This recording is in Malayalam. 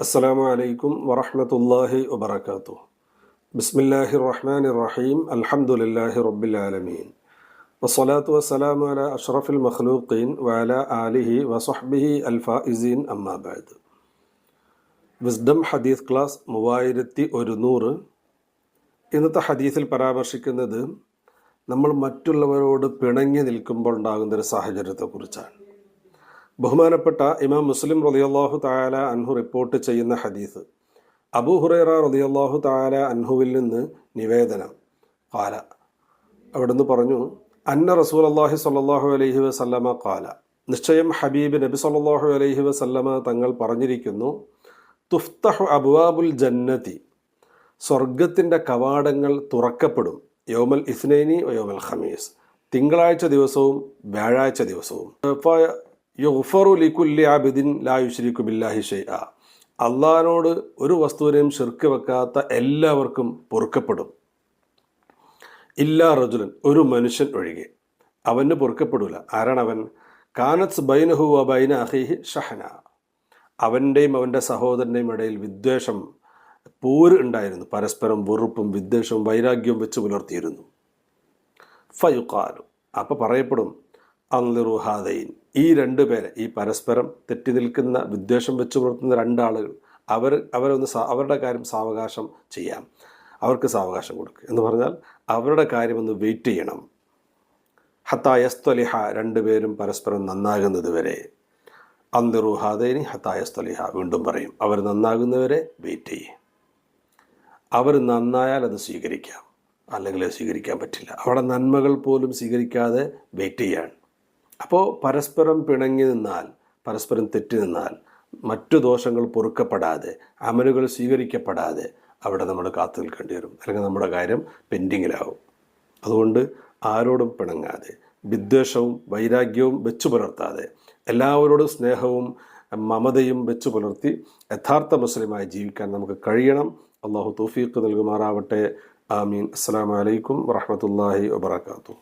അസ്സലാമു അലൈക്കും വറഹ്മത്തുള്ളാഹി വബറകാതുഹു ബിസ്മില്ലാഹി റഹ്മാൻ റഹീം അൽഹംദുലില്ലാഹി റബ്ബിൽ ആലമീൻ വസ്സലാത്തു വസ്സലാമു അല അഷ്റഫിൽ മഖ്ലൂഖീൻ വഅല ആലിഹി വസഹ്ബിഹി അൽഫായിസീൻ അമ്മാ വിസ്ഡം ഹദീസ് ക്ലാസ് മൂവായിരത്തി ഒരുന്നൂറ് ഇന്നത്തെ ഹദീസിൽ പരാമർശിക്കുന്നത് നമ്മൾ മറ്റുള്ളവരോട് പിണങ്ങി നിൽക്കുമ്പോൾ ഉണ്ടാകുന്ന ഒരു സാഹചര്യത്തെക്കുറിച്ചാണ്. ബഹുമാനപ്പെട്ട ഇമാം മുസ്ലിം റളിയല്ലാഹു താല അൻഹു റിപ്പോർട്ട് ചെയ്യുന്ന ഹദീസ്. അബൂ ഹുറൈറ റളിയല്ലാഹു താല അൻഹുവിൽ നിന്ന് നിവേദനം. കാല അവിടുന്ന് പറഞ്ഞു അന്ന റസൂൽ അള്ളാഹി സ്വല്ലല്ലാഹു അലൈഹി വസല്ലമ കാല നിശ്ചയം ഹബീബ് നബി സ്വല്ലല്ലാഹു അലൈഹി വസല്ലമ തങ്ങൾ പറഞ്ഞിരിക്കുന്നു തുഫ്തഹു അബ്വാബുൽ ജന്നതി. സ്വർഗത്തിന്റെ കവാടങ്ങൾ തുറക്കപ്പെടും. യോമൽ ഇസ്നൈനി യോമൽ ഖമീസ്. തിങ്കളാഴ്ച ദിവസവും വ്യാഴാഴ്ച ദിവസവും. യുഫറു ലിക്കുല്ലി ആബിദിൻ ലാ യുശ്രിക്കു ബില്ലാഹി ഷൈഅ അള്ളഹാനോട് ഒരു വസ്തുവിനെയും ശിർക്ക് വെക്കാത്ത എല്ലാവർക്കും പൊറുക്കപ്പെടും. ഇല്ലാ റജുലൻ ഒരു മനുഷ്യൻ ഒഴികെ. അവന് പൊറുക്കപ്പെടൂല. ആരാണവൻ? കാനത്ത് ബൈനഹു ബൈന അഹിഹി ഷഹന. അവന്റെയും അവന്റെ സഹോദരന്റെയും ഇടയിൽ വിദ്വേഷം പോര് ഉണ്ടായിരുന്നു. പരസ്പരം വെറുപ്പും വിദ്വേഷവും വൈരാഗ്യവും വെച്ച് പുലർത്തിയിരുന്നു. ഫയുക്കാലു അപ്പോൾ പറയപ്പെടും അന്നിറുഹാദൈൻ ഈ രണ്ട് പേരെ ഈ പരസ്പരം തെറ്റി നിൽക്കുന്ന വിദ്വേഷം വെച്ച് പുലർത്തുന്ന രണ്ടാളുകൾ അവർ അവരൊന്ന് അവരുടെ കാര്യം സാവകാശം ചെയ്യാം. അവർക്ക് സാവകാശം കൊടുക്കുക എന്ന് പറഞ്ഞാൽ അവരുടെ കാര്യം ഒന്ന് വെയിറ്റ് ചെയ്യണം. ഹത്തായസ്ത്വലിഹ രണ്ടുപേരും പരസ്പരം നന്നാകുന്നത് വരെ. അന്തിറുഹാദൈനി ഹത്തായസ്ത്വലിഹ വീണ്ടും പറയും അവർ നന്നാകുന്നവരെ വെയിറ്റ് ചെയ്യും. അവർ നന്നായാൽ അത് സ്വീകരിക്കാം. അല്ലെങ്കിൽ സ്വീകരിക്കാൻ പറ്റില്ല. അവിടെ നന്മകൾ പോലും സ്വീകരിക്കാതെ വെയിറ്റ് ചെയ്യാണ്. അപ്പോൾ പരസ്പരം പിണങ്ങി നിന്നാൽ പരസ്പരം തെറ്റി നിന്നാൽ മറ്റു ദോഷങ്ങൾ പൊറുക്കപ്പെടാതെ അമലുകൾ സ്വീകരിക്കപ്പെടാതെ അവിടെ നമ്മൾ കാത്തു നിൽക്കേണ്ടി വരും. അല്ലെങ്കിൽ നമ്മുടെ കാര്യം പെൻഡിങ്ങിലാവും. അതുകൊണ്ട് ആരോടും പിണങ്ങാതെ വിദ്വേഷവും വൈരാഗ്യവും വെച്ചു പുലർത്താതെ എല്ലാവരോടും സ്നേഹവും മമതയും വെച്ചു പുലർത്തി യഥാർത്ഥ മുസ്ലിമായി ജീവിക്കാൻ നമുക്ക് കഴിയണം. അള്ളാഹു തൗഫീഖ് നൽകുമാറാവട്ടെ. ആമീൻ. അസ്സാം വലൈക്കും വറഹമത്തല്ലാഹി വാത്തു